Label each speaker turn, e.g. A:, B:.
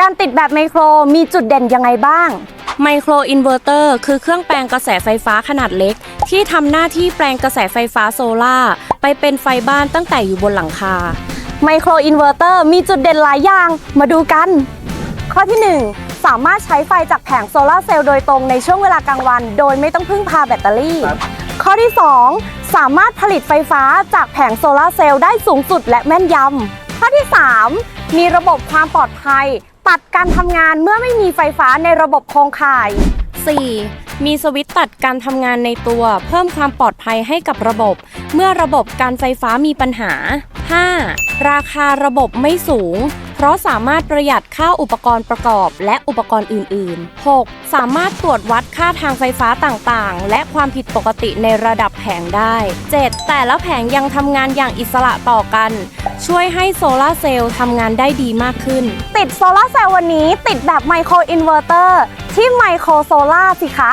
A: การติดแบบไมโครมีจุดเด่นยังไงบ้าง
B: ไมโครอินเวอร์เตอร์คือเครื่องแปลงกระแสไฟฟ้าขนาดเล็ก ที่ทำหน้าที่แปลงกระแสไฟฟ้าโซล่าร์ไปเป็นไฟบ้านตั้งแต่อยู่บนหลังคา
A: ไมโครอินเวอร์เตอร์มีจุดเด่นหลายอย่าง มาดูกัน ข้อที่ 1 สามารถใช้ไฟจากแผงโซลาร์เซลล์โดยตรงในช่วงเวลากลางวัน โดยไม่ต้องพึ่งพาแบตเตอรี่ ข้อที่ 2 สามารถผลิตไฟฟ้าจากแผงโซลาร์เซลล์ได้สูงสุดและแม่นยำข้อที่ 3 มีระบบความปลอดภัย ตัดการทำงานเมื่อไม่มีไฟฟ้าในระบบโครงข่าย
B: 4. มีสวิตช์ตัดการทำงานในตัว เพิ่มความปลอดภัยให้กับระบบ เมื่อระบบการไฟฟ้ามีปัญหา 5. ราคาระบบไม่สูง เพราะสามารถประหยัดค่าอุปกรณ์ประกอบและอุปกรณ์อื่น ๆ 6. สามารถตรวจวัดค่าทางไฟฟ้าต่างๆ และความผิดปกติในระดับแผงได้ 7. แต่ละแผงยังทำงานอย่างอิสระต่อกัน ช่วยให้โซลาร์เซลล์ทำงานได้ดีมากขึ้น
A: ติดโซลาร์เซลล์วันนี้ติดแบบไมโครอินเวอร์เตอร์ที่ไมโครโซลาสิคะ